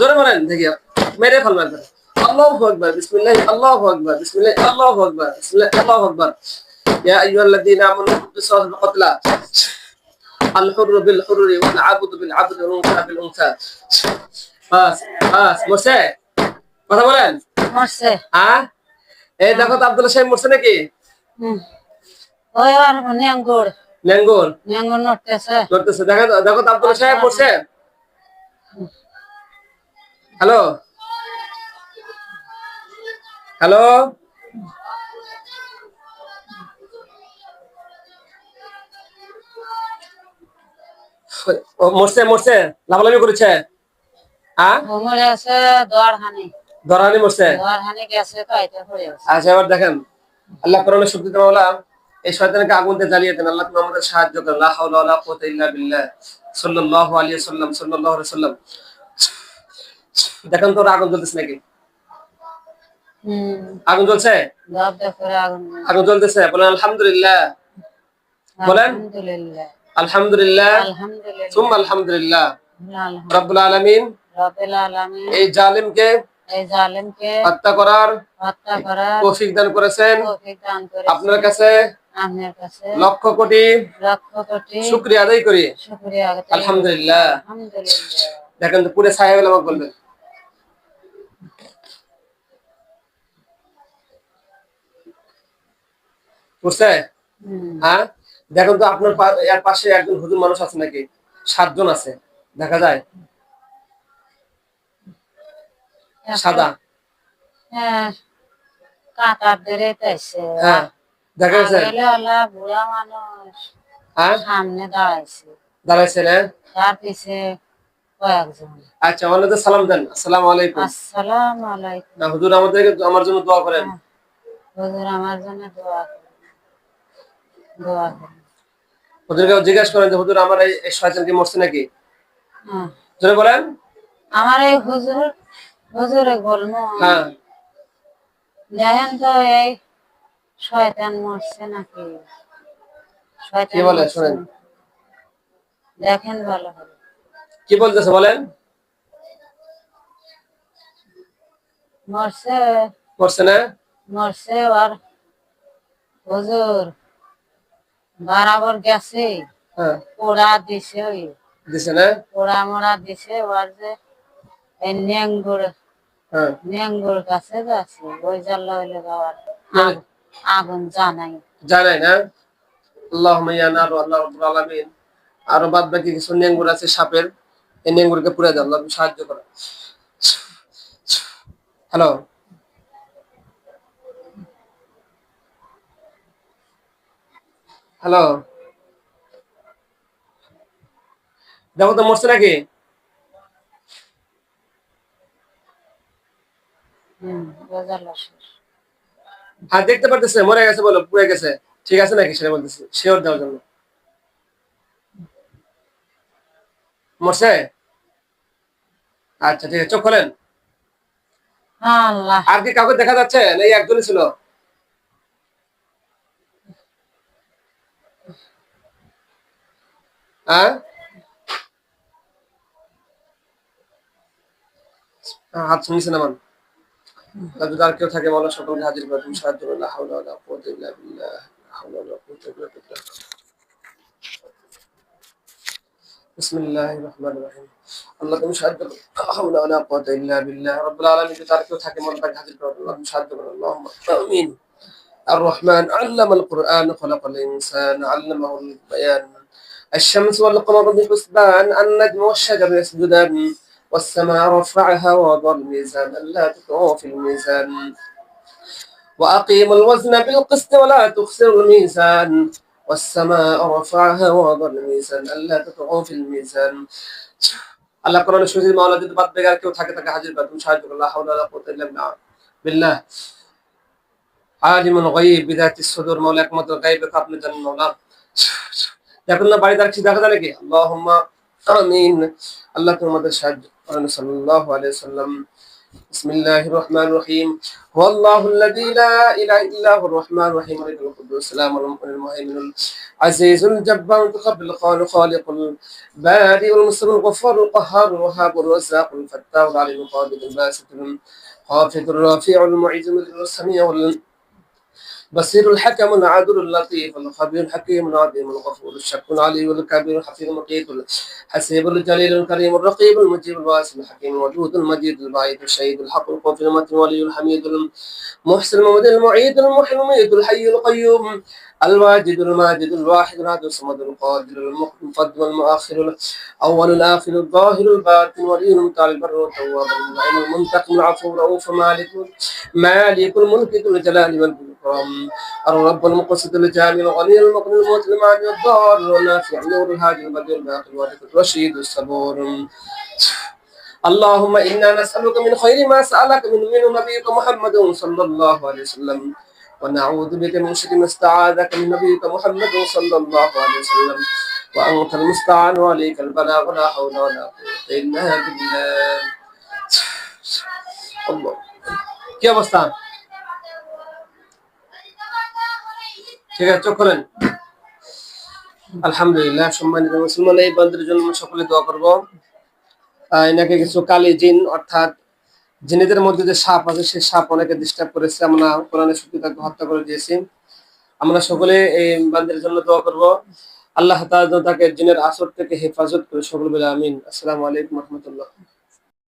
জোরে বলেন দেখি মেরে ফেলবেন আল্লাহু আকবার বিসমিল্লাহ আল্লাহু আকবার বিসমিল্লাহ আল্লাহু আকবার বিসমিল্লাহ আল্লাহু আকবার ইয়া আইয়ুহাল্লাযীনা আমানু বিসমিল্লাহি القتلى الحر بالحر والعبد بالعبد والانثى بالانثى বাস বাস মরছে কথা বলেন মরছে হ্যাঁ এই দেখো তো আব্দুল্লাহ সাহেব মরছে নাকি হুম। ওই আর নেঙ্গুর ল্যাঙ্গুর নেঙ্গুর নড়তেছে করতেছে দেখো তো- দেখো তো আব্দুল্লাহ সাহেব মরছে হ্যালো? হ্যালো? মরছে মরছে। লাফালাফি করেছে। ধরানি মরছে? আচ্ছা এবার দেখেন। আল্লাহ কোরআনের শক্তি মাওলা এই শয়তানকে আগুন দিয়ে জ্বালিয়ে দেন। আল্লাহ তুমি আমাদের সাহায্য করেন। সাল্লাল্লাহু আলাইহি সাল্লাল্লাহু আলাইহি দেখেন তোর আগুন জ্বলতেছে নাকি? আগুন জ্বলছে? আগুন জ্বলতেছে। বলেন আলহামদুলিল্লাহ। বলেন। আলহামদুলিল্লাহ। আলহামদুলিল্লাহ। রাব্বুল আলামিন। এই জালিমকে হত্যা করার তৌফিক দান করেছেন। আপনার কাছে লক্ষ কোটি শুকরিয়া আদায় করি। আলহামদুলিল্লাহ। আলহামদুলিল্লাহ। দেখেন তো পুরো সাহেব আমাকে বলবেন। বুঝছে? হ্যাঁ? দেখেন তো আপনার এর পাশে একজন হুজুর মানুষ আছে নাকি? সাতজন আছে দেখা যায়? সাদা? হ্যাঁ হ্যাঁ দেখা গেছে? সামনে দাঁড়াইছে। দাঁড়াইছে তার পিছে আচ্ছা ওনাদের সালাম দেন। আসসালামু আলাইকুম। আসসালাম আলাইকুম। না, হুজুর আমাদেরকে আমার জন্য দোয়া করেন। হুজুর আমার জন্য দোয়া দোয়া করুন। হুজুরকে জিজ্ঞাসা করেন যে হুজুর আমার এই শয়তান কি মরছে নাকি? হ্যাঁ। জোরে বলেন। আমার এই হুজুর হুজুরে বলব হ্যাঁ। দেখেন তো এই শয়তান মরছে নাকি? শয়তান কি বলে? শোনেন। দেখেন ভালো হবে কি বলতেছে বলেন? মরছে। মরছে না? মরছে আর হুজুর। বরাবর গেছে। হ্যাঁ। পোড়া দিছে ওই। দিছে না? পোড়া মোড়া দিছে ওর যে এই নেঙ্গুর হ্যাঁ। কাছে যাচ্ছে। ওই জ্বালা হইলে যাওয়ার হ্যাঁ। আগুন জানাই। জানাই না? আল্লাহ ইয়ানার আল্লাহ রাব্বুল আলামিন। আরও বাদ বাকি কিছু নেঙ্গুর আছে সাপের। এই নেঙ্গুরকে পুড়ে দাও আল্লাহ সাহায্য করো। হ্যালো হ্যালো দেখো তো মরছে নাকি? হ্যাঁ দেখতে পারতেছে মরে গেছে বলো পুড়ে গেছে। ঠিক আছে নাকি? সেটা বলতেছে শিওর দেওয়ার জন্য। মরছে? আচ্ছা ঠিক আছে চোখ খোলেন। আর কি কাউকে দেখা যাচ্ছে? না এই একজনই ছিল? হ্যাঁ? হাত শুনিছে না মান যদি আর কেউ থাকে বলো সকলকে হাজির করে তুমি সাহায্য করলে হাওলা ইল্লা বিল্লাহ হাওলা ওয়ালা আল্লাহ তুমি সাহায্য করো হাওলা ওয়ালা কুওয়াতা ইল্লা বিল্লাহ রব্বুল আলামিন যদি আর কেউ থাকে মনে তাকে হাজির করো আল্লাহ তুমি সাহায্য করো আল্লাহুম্মা আমিন الرحمن علم القرآن خلق الإنسان علمه البيان الشمس والقمر بحسبان النجم والشجر يسجدان والسماء رفعها ووضع الميزان ألا تطغوا في الميزان وأقيموا الوزن بالقسط ولا تخسروا الميزان والسماء رفعها ووضع الميزان ألا تطغوا في الميزان আল্লাহ কোরআনে সুজির মাওলা যদি বাদ বেগার কেউ থাকে তাকে হাজির করে তুমি সাহায্য করো লা হাওলা ওয়ালা কুওয়াতা ইল্লা বিল্লাহ আলিমুল গায়ব বিদাতিস সুদূর মাওলা একমাত্র গায়বের আপনি জানেন মাওলা দেখুন না বাড়ি দাঁড়িয়ে দেখা যায় নাকি আল্লাহুম্মা আমিন আল্লাহ তুমি আমাদের সাহায্য করেন সাল্লাল্লাহু আলাইহি সাল্লাম بسم الله الرحمن الرحيم هو الله الذي لا اله الا هو الرحمن الرحيم ملك القدوس السلام المؤمن المهيمن العزيز الجبار المتقبل القادر الخالق البارئ المصر الغفار القهار الوهاب الرزاق الفتاح العليم القابل الباسط الخافض الرافع المعز المذل السميع بصير الحكم العادل اللطيف الخبير الحكيم العظيم الغفور الشكور العلي الكبير الحفيظ المقيت الحسيب الجليل الكريم الرقيب المجيب الواسع الحكيم الودود المجيد البعيد الشهيد الحق القوي المتين الولي الحميد المحسن المبدع المعيد المحيي المميت الحي القيوم الواجد الماجد الواحد العدل الصمد القادر المقدم المؤخر الأول الآخر الظاهر الباطن ولي المتعال البر والتواب المنتقم العفو الرؤوف مالك مالك الملك ذو الجلال والإكرام الرب المقصد الجامع الغني المغني الموت المعني الضار النافع نور الهادي البديع الباقي الوارث الرشيد الصبور اللهم انا نسالك من خير ما سالك من منه نبيك محمد صلى الله عليه وسلم ونعوذ بك من شر ما استعاذك من نبيك محمد صلى الله عليه وسلم وانت المستعان وعليك البلاغ ولا حول ولا قوه الا بالله الله কি অবস্থা আলহামদুলিল্লাহ, সম্মানিত মুসলমান, এই জন্য সকলে দোয়া এনাকে কিছু কালি জিন, অর্থাৎ জিনেদের মধ্যে যে সাপ আছে, সেই সাপ অনেকে ডিস্টার্ব করেছে। আমরা কোরআনের সত্যি তাকে হত্যা করে দিয়েছি। আমরা সকলে এই বান্দের জন্য দোয়া করব। আল্লাহ তাকে জিনের আসর থেকে হেফাজত করে সকল বলে আমিন। আসসালামু আলাইকুম রহমতুল্লাহ।